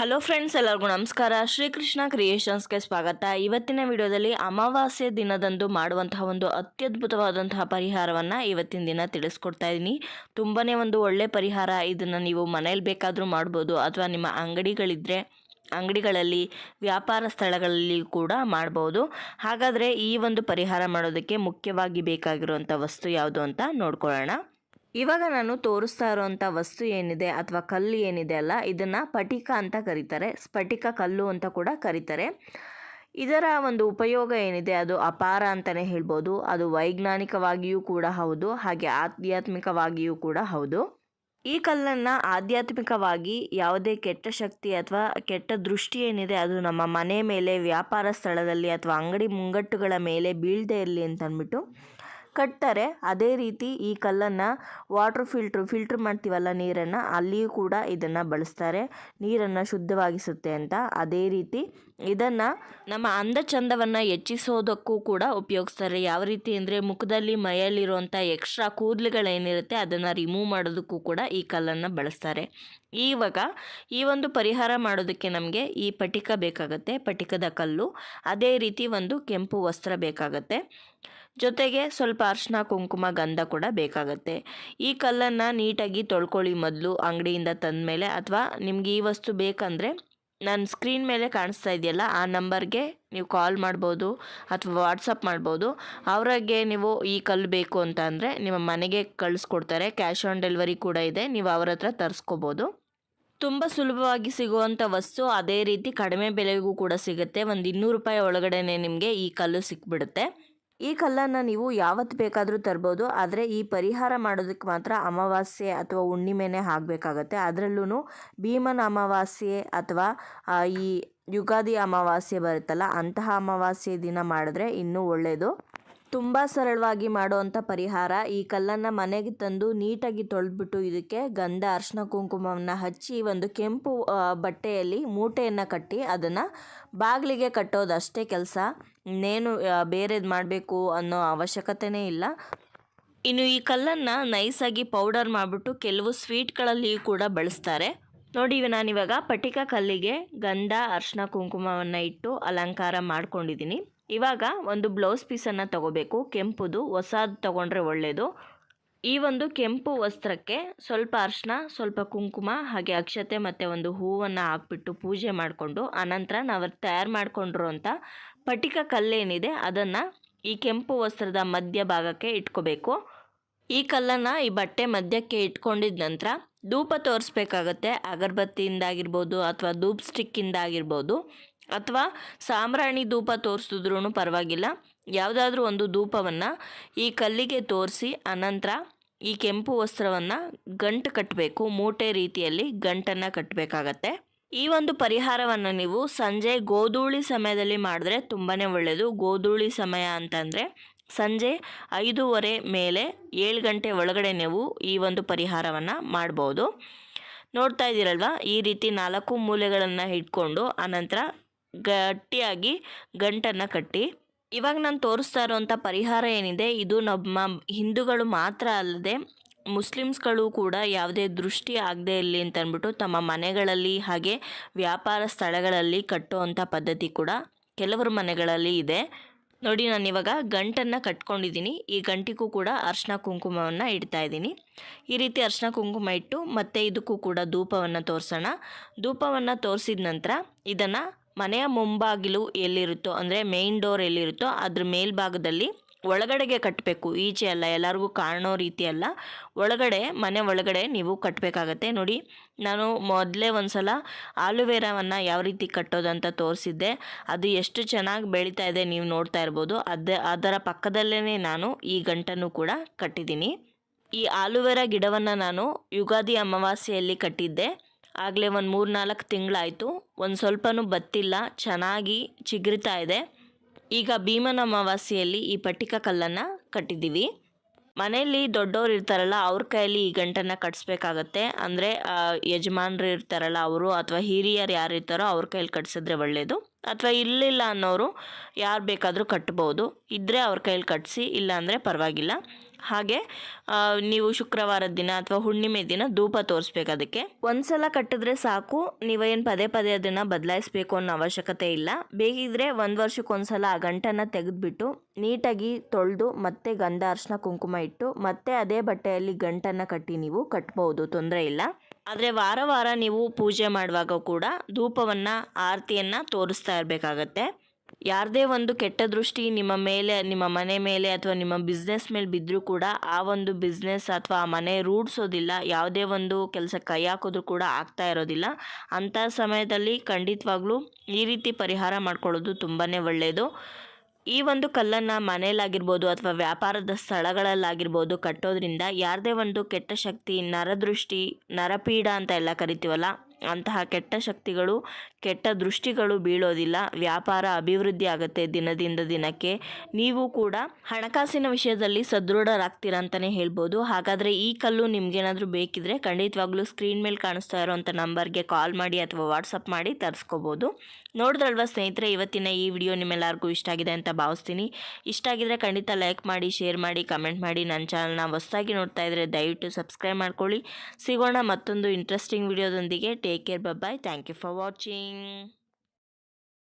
Hello friends ಎಲ್ಲರಿಗೂ ನಮಸ್ಕಾರ. ಶ್ರೀಕೃಷ್ಣ ಕ್ರಿಯೇಷನ್ಸ್ಗೆ ಸ್ವಾಗತ. ಇವತ್ತಿನ ವಿಡಿಯೋದಲ್ಲಿ ಅಮಾವಾಸ್ಯೆ ದಿನದಂದು ಮಾಡುವಂತಹ ಒಂದು ಅತ್ಯದ್ಭುತವಾದಂತಹ ಪರಿಹಾರವನ್ನು ಇವತ್ತಿನ ದಿನ ತಿಳಿಸ್ಕೊಡ್ತಾ ಇದ್ದೀನಿ ತುಂಬಾ ಒಂದು ಒಳ್ಳೆ ಪರಿಹಾರ ಇದನ್ನು ನೀವು ಮನೇಲಿ ಬೇಕಾದರೂ ಮಾಡ್ಬೋದು ಅಥವಾ ನಿಮ್ಮ ಅಂಗಡಿಗಳಿದ್ದರೆ ಅಂಗಡಿಗಳಲ್ಲಿ, ವ್ಯಾಪಾರ ಸ್ಥಳಗಳಲ್ಲಿ ಕೂಡ ಮಾಡ್ಬೋದು. ಹಾಗಾದರೆ ಈ ಒಂದು ಪರಿಹಾರ ಮಾಡೋದಕ್ಕೆ ಮುಖ್ಯವಾಗಿ ಬೇಕಾಗಿರುವಂಥ ವಸ್ತು ಯಾವುದು ಅಂತ ನೋಡ್ಕೊಳ್ಳೋಣ. ಇವಾಗ ನಾನು ತೋರಿಸ್ತಾ ಇರೋವಂಥ ವಸ್ತು ಏನಿದೆ ಅಥವಾ ಕಲ್ಲು ಏನಿದೆ ಅಲ್ಲ, ಇದನ್ನು ಪಟಿಕ ಅಂತ ಕರೀತಾರೆ. ಸ್ಫಟಿಕ ಕಲ್ಲು ಅಂತ ಕೂಡ ಕರೀತಾರೆ. ಇದರ ಒಂದು ಉಪಯೋಗ ಏನಿದೆ, ಅದು ಅಪಾರ ಅಂತಲೇ ಹೇಳ್ಬೋದು. ಅದು ವೈಜ್ಞಾನಿಕವಾಗಿಯೂ ಕೂಡ ಹೌದು, ಹಾಗೆ ಆಧ್ಯಾತ್ಮಿಕವಾಗಿಯೂ ಕೂಡ ಹೌದು. ಈ ಕಲ್ಲನ್ನು ಆಧ್ಯಾತ್ಮಿಕವಾಗಿ ಯಾವುದೇ ಕೆಟ್ಟ ಶಕ್ತಿ ಅಥವಾ ಕೆಟ್ಟ ದೃಷ್ಟಿ ಏನಿದೆ, ಅದು ನಮ್ಮ ಮನೆ ಮೇಲೆ, ವ್ಯಾಪಾರ ಸ್ಥಳದಲ್ಲಿ ಅಥವಾ ಅಂಗಡಿ ಮುಂಗಟ್ಟುಗಳ ಮೇಲೆ ಬೀಳದೇ ಇರಲಿ ಅಂತ ಅಂದ್ಬಿಟ್ಟು ಕಟ್ತಾರೆ. ಅದೇ ರೀತಿ ಈ ಕಲ್ಲನ್ನು ವಾಟ್ರ್ ಫಿಲ್ಟ್ರ್ ಫಿಲ್ಟ್ರ್ ಮಾಡ್ತೀವಲ್ಲ ನೀರನ್ನು, ಅಲ್ಲಿಯೂ ಕೂಡ ಇದನ್ನು ಬಳಸ್ತಾರೆ. ನೀರನ್ನು ಶುದ್ಧವಾಗಿಸುತ್ತೆ ಅಂತ. ಅದೇ ರೀತಿ ಇದನ್ನು ನಮ್ಮ ಅಂದ ಚಂದವನ್ನು ಹೆಚ್ಚಿಸೋದಕ್ಕೂ ಕೂಡ ಉಪಯೋಗಿಸ್ತಾರೆ. ಯಾವ ರೀತಿ ಅಂದರೆ ಮುಖದಲ್ಲಿ ಮೈಯಲ್ಲಿರುವಂಥ ಎಕ್ಸ್ಟ್ರಾ ಕೂದಲುಗಳೇನಿರುತ್ತೆ ಅದನ್ನು ರಿಮೂವ್ ಮಾಡೋದಕ್ಕೂ ಕೂಡ ಈ ಕಲ್ಲನ್ನು ಬಳಸ್ತಾರೆ. ಇವಾಗ ಈ ಒಂದು ಪರಿಹಾರ ಮಾಡೋದಕ್ಕೆ ನಮಗೆ ಈ ಪಟಿಕ ಬೇಕಾಗುತ್ತೆ, ಪಟಿಕದ ಕಲ್ಲು. ಅದೇ ರೀತಿ ಒಂದು ಕೆಂಪು ವಸ್ತ್ರ ಬೇಕಾಗತ್ತೆ. ಜೊತೆಗೆ ಸ್ವಲ್ಪ ಅರ್ಶಿನ ಕುಂಕುಮ ಗಂಧ ಕೂಡ ಬೇಕಾಗತ್ತೆ. ಈ ಕಲ್ಲನ್ನು ನೀಟಾಗಿ ತೊಳ್ಕೊಳ್ಳಿ ಮೊದಲು ಅಂಗಡಿಯಿಂದ ತಂದ ಮೇಲೆ ಅಥವಾ ನಿಮಗೆ ಈ ವಸ್ತು ಬೇಕಂದರೆ ನಾನು ಸ್ಕ್ರೀನ್ ಮೇಲೆ ಕಾಣಿಸ್ತಾ ಇದೆಯಲ್ಲ ಆ ನಂಬರ್ಗೆ ನೀವು ಕಾಲ್ ಮಾಡ್ಬೋದು ಅಥವಾ ವಾಟ್ಸಪ್ ಮಾಡ್ಬೋದು. ಅವ್ರಿಗೆ ನೀವು ಈ ಕಲ್ಲು ಬೇಕು ಅಂತ ಅಂದರೆ ನಿಮ್ಮ ಮನೆಗೆ ಕಳಿಸ್ಕೊಡ್ತಾರೆ. ಕ್ಯಾಶ್ ಆನ್ ಡೆಲಿವರಿ ಕೂಡ ಇದೆ. ನೀವು ಅವ್ರ ಹತ್ರ ತರಿಸ್ಕೋಬೋದು. ತುಂಬ ಸುಲಭವಾಗಿ ಸಿಗುವಂಥ ವಸ್ತು ಅದೇ ರೀತಿ ಕಡಿಮೆ ಬೆಲೆಗೂ ಕೂಡ ಸಿಗುತ್ತೆ. ಒಂದು ಇನ್ನೂರು ರೂಪಾಯಿ ಒಳಗಡೆನೆ ನಿಮಗೆ ಈ ಕಲ್ಲು ಸಿಕ್ಬಿಡುತ್ತೆ. ಈ ಕಲ್ಲನ್ನು ನೀವು ಯಾವತ್ತು ಬೇಕಾದರೂ ತರ್ಬೋದು, ಆದರೆ ಈ ಪರಿಹಾರ ಮಾಡೋದಕ್ಕೆ ಮಾತ್ರ ಅಮಾವಾಸ್ಯೆ ಅಥವಾ ಹುಣ್ಣಿಮೆನೇ ಆಗಬೇಕಾಗತ್ತೆ. ಅದರಲ್ಲೂ ಭೀಮನ ಅಮಾವಾಸ್ಯೆ ಅಥವಾ ಈ ಯುಗಾದಿ ಅಮಾವಾಸ್ಯೆ ಬರುತ್ತಲ್ಲ, ಅಂತಹ ಅಮಾವಾಸ್ಯೆ ದಿನ ಮಾಡಿದ್ರೆ ಇನ್ನೂ ಒಳ್ಳೆಯದು ತುಂಬ ಸರಳವಾಗಿ ಮಾಡುವಂಥ ಪರಿಹಾರ. ಈ ಕಲ್ಲನ್ನು ಮನೆಗೆ ತಂದು ನೀಟಾಗಿ ತೊಳೆದ್ಬಿಟ್ಟು ಇದಕ್ಕೆ ಗಂಧ, ಅರಿಶಿನ ಕುಂಕುಮವನ್ನು ಹಚ್ಚಿ ಒಂದು ಕೆಂಪು ಬಟ್ಟೆಯಲ್ಲಿ ಮೂಟೆಯನ್ನು ಕಟ್ಟಿ ಅದನ್ನು ಬಾಗಿಲಿಗೆ ಕಟ್ಟೋದು ಅಷ್ಟೇ ಕೆಲಸ. ಇನ್ನೇನು ಬೇರೆದು ಮಾಡಬೇಕು ಅನ್ನೋ ಅವಶ್ಯಕತೆಯೇ ಇಲ್ಲ. ಇನ್ನು ಈ ಕಲ್ಲನ್ನು ನೈಸಾಗಿ ಪೌಡರ್ ಮಾಡಿಬಿಟ್ಟು ಕೆಲವು ಸ್ವೀಟ್ಗಳಲ್ಲಿಯೂ ಕೂಡ ಬಳಸ್ತಾರೆ. ನೋಡಿ ನಾನಿವಾಗ ಪಟಿಕ ಕಲ್ಲಿಗೆ ಗಂಧ, ಅರ್ಶನ ಕುಂಕುಮವನ್ನು ಇಟ್ಟು ಅಲಂಕಾರ ಮಾಡ್ಕೊಂಡಿದ್ದೀನಿ ಇವಾಗ ಒಂದು ಬ್ಲೌಸ್ ಪೀಸನ್ನು ತಗೋಬೇಕು. ಕೆಂಪುದು ಹೊಸದು ತಗೊಂಡ್ರೆ ಒಳ್ಳೆಯದು ಈ ಒಂದು ಕೆಂಪು ವಸ್ತ್ರಕ್ಕೆ ಸ್ವಲ್ಪ ಅರಿಶಿನ ಸ್ವಲ್ಪ ಕುಂಕುಮ, ಹಾಗೆ ಅಕ್ಷತೆ ಮತ್ತು ಒಂದು ಹೂವನ್ನು ಹಾಕ್ಬಿಟ್ಟು ಪೂಜೆ ಮಾಡಿಕೊಂಡು ಆನಂತರ ನಾವು ತಯಾರು ಮಾಡಿಕೊಂಡಿರುವಂಥ ಪಟಿಕ ಕಲ್ಲೇನಿದೆ ಅದನ್ನು ಈ ಕೆಂಪು ವಸ್ತ್ರದ ಮಧ್ಯ ಭಾಗಕ್ಕೆ ಇಟ್ಕೋಬೇಕು. ಈ ಕಲ್ಲನ್ನು ಈ ಬಟ್ಟೆ ಮಧ್ಯಕ್ಕೆ ಇಟ್ಕೊಂಡಿದ ನಂತರ ಧೂಪ ತೋರಿಸ್ಬೇಕಾಗತ್ತೆ. ಅಗರಬತ್ತಿಯಿಂದ ಆಗಿರ್ಬೋದು ಅಥವಾ ಧೂಪ್ ಸ್ಟಿಕ್ಕಿಂದ ಆಗಿರ್ಬೋದು ಅಥವಾ ಸಾಂಬ್ರಾಣಿ ಧೂಪ ತೋರಿಸಿದ್ರೂ ಪರವಾಗಿಲ್ಲ. ಯಾವುದಾದ್ರೂ ಒಂದು ಧೂಪವನ್ನು ಈ ಕಲ್ಲಿಗೆ ತೋರಿಸಿ, ಅನಂತರ ಈ ಕೆಂಪು ವಸ್ತ್ರವನ್ನು ಗಂಟು ಕಟ್ಟಬೇಕು ಮೂಟೆ ರೀತಿಯಲ್ಲಿ ಗಂಟನ್ನು ಕಟ್ಟಬೇಕಾಗತ್ತೆ ಈ ಒಂದು ಪರಿಹಾರವನ್ನು ನೀವು ಸಂಜೆ ಗೋಧೂಳಿ ಸಮಯದಲ್ಲಿ ಮಾಡಿದ್ರೆ ತುಂಬಾ ಒಳ್ಳೆಯದು ಗೋಧೂಳಿ ಸಮಯ ಅಂತಂದರೆ ಸಂಜೆ ಐದೂವರೆ ಮೇಲೆ ಏಳು ಗಂಟೆ ಒಳಗಡೆ ನೀವು ಈ ಒಂದು ಪರಿಹಾರವನ್ನು ಮಾಡ್ಬೋದು. ನೋಡ್ತಾ ಇದ್ದೀರಲ್ವ? ಈ ರೀತಿ ನಾಲ್ಕು ಮೂಲೆಗಳನ್ನು ಇಟ್ಕೊಂಡು ಆನಂತರ ಗಟ್ಟಿಯಾಗಿ ಗಂಟನ್ನು ಕಟ್ಟಿ. ಇವಾಗ ನಾನು ತೋರಿಸ್ತಾ ಇರೋವಂಥ ಪರಿಹಾರ ಏನಿದೆ, ಇದು ನಮ್ಮ ಹಿಂದೂಗಳು ಮಾತ್ರ ಅಲ್ಲದೆ ಮುಸ್ಲಿಮ್ಸ್ಗಳು ಕೂಡ ಯಾವುದೇ ದೃಷ್ಟಿ ಆಗದೆ ಇರಲಿ ಅಂತ ಅಂದ್ಬಿಟ್ಟು ತಮ್ಮ ಮನೆಗಳಲ್ಲಿ ಹಾಗೆ ವ್ಯಾಪಾರ ಸ್ಥಳಗಳಲ್ಲಿ ಕಟ್ಟುವಂಥ ಪದ್ಧತಿ ಕೂಡ ಕೆಲವರ ಮನೆಗಳಲ್ಲಿ ಇದೆ. ನೋಡಿ, ನಾನು ಇವಾಗ ಗಂಟನ್ನು ಕಟ್ಕೊಂಡಿದ್ದೀನಿ. ಈ ಗಂಟಿಗೂ ಕೂಡ ಅರ್ಶಿನ ಕುಂಕುಮವನ್ನು ಇಡ್ತಾ ಇದ್ದೀನಿ. ಈ ರೀತಿ ಅರ್ಶಿನ ಕುಂಕುಮ ಇಟ್ಟು ಮತ್ತೆ ಇದಕ್ಕೂ ಕೂಡ ಧೂಪವನ್ನು ತೋರಿಸೋಣ. ಧೂಪವನ್ನು ತೋರಿಸಿದ ನಂತರ ಇದನ್ನು ಮನೆಯ ಮುಂಬಾಗಿಲು ಎಲ್ಲಿರುತ್ತೋ, ಅಂದರೆ ಮೇನ್ ಡೋರ್ ಎಲ್ಲಿರುತ್ತೋ, ಅದ್ರ ಮೇಲ್ಭಾಗದಲ್ಲಿ ಒಳಗಡೆಗೆ ಕಟ್ಟಬೇಕು ಈಚೆ ಅಲ್ಲ, ಎಲ್ಲರಿಗೂ ಕಾಣೋ ರೀತಿ ಅಲ್ಲ. ಒಳಗಡೆ, ಮನೆ ಒಳಗಡೆ ನೀವು ಕಟ್ಟಬೇಕಾಗತ್ತೆ ನೋಡಿ, ನಾನು ಮೊದಲೇ ಒಂದು ಸಲ ಆಲುವೆರಾವನ್ನು ಯಾವ ರೀತಿ ಕಟ್ಟೋದಂತ ತೋರಿಸಿದ್ದೆ. ಅದು ಎಷ್ಟು ಚೆನ್ನಾಗಿ ಬೆಳೀತಾ ಇದೆ ನೀವು ನೋಡ್ತಾ ಇರ್ಬೋದು. ಅದ, ಅದರ ಪಕ್ಕದಲ್ಲೇ ನಾನು ಈ ಗಂಟನ್ನು ಕೂಡ ಕಟ್ಟಿದ್ದೀನಿ. ಈ ಆಲುವೆರಾ ಗಿಡವನ್ನು ನಾನು ಯುಗಾದಿ ಅಮಾವಾಸ್ಯೆಯಲ್ಲಿ ಕಟ್ಟಿದ್ದೆ. ಆಗಲೇ ಒಂದು ಮೂರು ನಾಲ್ಕು ತಿಂಗಳಾಯಿತು. ಒಂದು ಸ್ವಲ್ಪನೂ ಬತ್ತಿಲ್ಲ. ಚೆನ್ನಾಗಿ ಚಿಗುರಿತಾ ಇದೆ. ಈಗ ಭೀಮನ ಅಮಾವಾಸ್ಯೆಯಲ್ಲಿ ಈ ಪಟ್ಟಿಕ ಕಲ್ಲನ್ನು ಕಟ್ಟಿದ್ದೀವಿ. ಮನೆಯಲ್ಲಿ ದೊಡ್ಡವ್ರು ಇರ್ತಾರಲ್ಲ, ಅವ್ರ ಕೈಯಲ್ಲಿ ಈ ಗಂಟನ್ನು ಕಟ್ಸ್ಬೇಕಾಗತ್ತೆ. ಅಂದರೆ ಯಜಮಾನ್ರು ಇರ್ತಾರಲ್ಲ ಅವರು ಅಥವಾ ಹಿರಿಯರು ಯಾರು ಇರ್ತಾರೋ ಅವ್ರ ಕೈಯಲ್ಲಿ ಕಟ್ಸಿದ್ರೆ ಒಳ್ಳೆಯದು ಅಥವಾ ಇಲ್ಲಿಲ್ಲ ಅನ್ನೋರು ಯಾರು ಬೇಕಾದರೂ ಕಟ್ಬೋದು. ಇದ್ದರೆ ಅವ್ರ ಕೈಯಲ್ಲಿ ಕಟ್ಟಿಸಿ ಇಲ್ಲ ಅಂದರೆ ಪರವಾಗಿಲ್ಲ. ಹಾಗೆ ನೀವು ಶುಕ್ರವಾರದ ದಿನ ಅಥವಾ ಹುಣ್ಣಿಮೆ ದಿನ ಧೂಪ ತೋರಿಸ್ಬೇಕು ಅದಕ್ಕೆ. ಒಂದ್ಸಲ ಕಟ್ಟಿದ್ರೆ ಸಾಕು ನೀವೇನು ಪದೇ ಪದೇ ಅದನ್ನು ಬದಲಾಯಿಸಬೇಕು ಅನ್ನೋ ಅವಶ್ಯಕತೆ ಇಲ್ಲ. ಬೇಕಿದ್ರೆ ಒಂದು ವರ್ಷಕ್ಕೊಂದ್ಸಲ ಆ ಗಂಟನ್ನು ತೆಗೆದುಬಿಟ್ಟು ನೀಟಾಗಿ ತೊಳೆದು ಮತ್ತೆ ಗಂಧ ಅರ್ಶನ ಕುಂಕುಮ ಇಟ್ಟು ಮತ್ತೆ ಅದೇ ಬಟ್ಟೆಯಲ್ಲಿ ಗಂಟನ್ನು ಕಟ್ಟಿ ನೀವು ಕಟ್ಬೋದು, ತೊಂದರೆ ಇಲ್ಲ. ಆದರೆ ವಾರ ವಾರ ನೀವು ಪೂಜೆ ಮಾಡುವಾಗ ಕೂಡ ಧೂಪವನ್ನು, ಆರತಿಯನ್ನು ತೋರಿಸ್ತಾ ಇರಬೇಕಾಗತ್ತೆ. ಯಾರದೇ ಒಂದು ಕೆಟ್ಟ ದೃಷ್ಟಿ ನಿಮ್ಮ ಮೇಲೆ, ನಿಮ್ಮ ಮನೆ ಮೇಲೆ ಅಥವಾ ನಿಮ್ಮ ಬಿಸ್ನೆಸ್ ಮೇಲೆ ಬಿದ್ದರೂ ಕೂಡ ಆ ಒಂದು ಬಿಸ್ನೆಸ್ ಅಥವಾ ಆ ಮನೆ ರೂಢಿಸೋದಿಲ್ಲ ಯಾವುದೇ ಒಂದು ಕೆಲಸ ಕೈ ಹಾಕಿದ್ರೂ ಕೂಡ ಆಗ್ತಾ ಇರೋದಿಲ್ಲ. ಅಂಥ ಸಮಯದಲ್ಲಿ ಖಂಡಿತವಾಗ್ಲೂ ಈ ರೀತಿ ಪರಿಹಾರ ಮಾಡ್ಕೊಳ್ಳೋದು ತುಂಬಾ ಒಳ್ಳೆಯದು ಈ ಒಂದು ಕಲ್ಲನ್ನು ಮನೆಯಲ್ಲಾಗಿರ್ಬೋದು ಅಥವಾ ವ್ಯಾಪಾರದ ಸ್ಥಳಗಳಲ್ಲಾಗಿರ್ಬೋದು ಕಟ್ಟೋದ್ರಿಂದ ಯಾರದೇ ಒಂದು ಕೆಟ್ಟ ಶಕ್ತಿ, ನರದೃಷ್ಟಿ, ನರಪೀಡ ಅಂತ ಎಲ್ಲ ಕರಿತೀವಲ್ಲ, ಅಂತಹ ಕೆಟ್ಟ ಶಕ್ತಿಗಳು ಕೆಟ್ಟ ದೃಷ್ಟಿಗಳು ಬೀಳೋದಿಲ್ಲ, ವ್ಯಾಪಾರ ಅಭಿವೃದ್ಧಿ ಆಗುತ್ತೆ ದಿನದಿಂದ ದಿನಕ್ಕೆ. ನೀವು ಕೂಡ ಹಣಕಾಸಿನ ವಿಷಯದಲ್ಲಿ ಸದೃಢರಾಗ್ತೀರಾ ಅಂತಲೇ ಹೇಳ್ಬೋದು. ಹಾಗಾದರೆ ಈ ಕಲ್ಲು ನಿಮ್ಗೇನಾದರೂ ಬೇಕಿದ್ರೆ ಖಂಡಿತವಾಗ್ಲೂ ಸ್ಕ್ರೀನ್ ಮೇಲೆ ಕಾಣಿಸ್ತಾ ಇರೋವಂಥ ನಂಬರ್ಗೆ ಕಾಲ್ ಮಾಡಿ ಅಥವಾ ವಾಟ್ಸಪ್ ಮಾಡಿ ತರಿಸ್ಕೋಬೋದು. ನೋಡಿದ್ರಲ್ವ ಸ್ನೇಹಿತರೆ, ಇವತ್ತಿನ ಈ ವಿಡಿಯೋ ನಿಮ್ಮೆಲ್ಲರಿಗೂ ಇಷ್ಟ ಆಗಿದೆ ಅಂತ ಭಾವಿಸ್ತೀನಿ. ಇಷ್ಟ ಆಗಿದ್ರೆ ಖಂಡಿತ ಲೈಕ್ ಮಾಡಿ, ಶೇರ್ ಮಾಡಿ, ಕಮೆಂಟ್ ಮಾಡಿ. ನನ್ನ ಚಾನಲ್ನ ಹೊಸದಾಗಿ ನೋಡ್ತಾ ಇದ್ದರೆ ದಯವಿಟ್ಟು ಸಬ್ಸ್ಕ್ರೈಬ್ ಮಾಡ್ಕೊಳ್ಳಿ. ಸಿಗೋಣ ಮತ್ತೊಂದು interesting ವಿಡಿಯೋದೊಂದಿಗೆ. Take care bye thank you for watching. being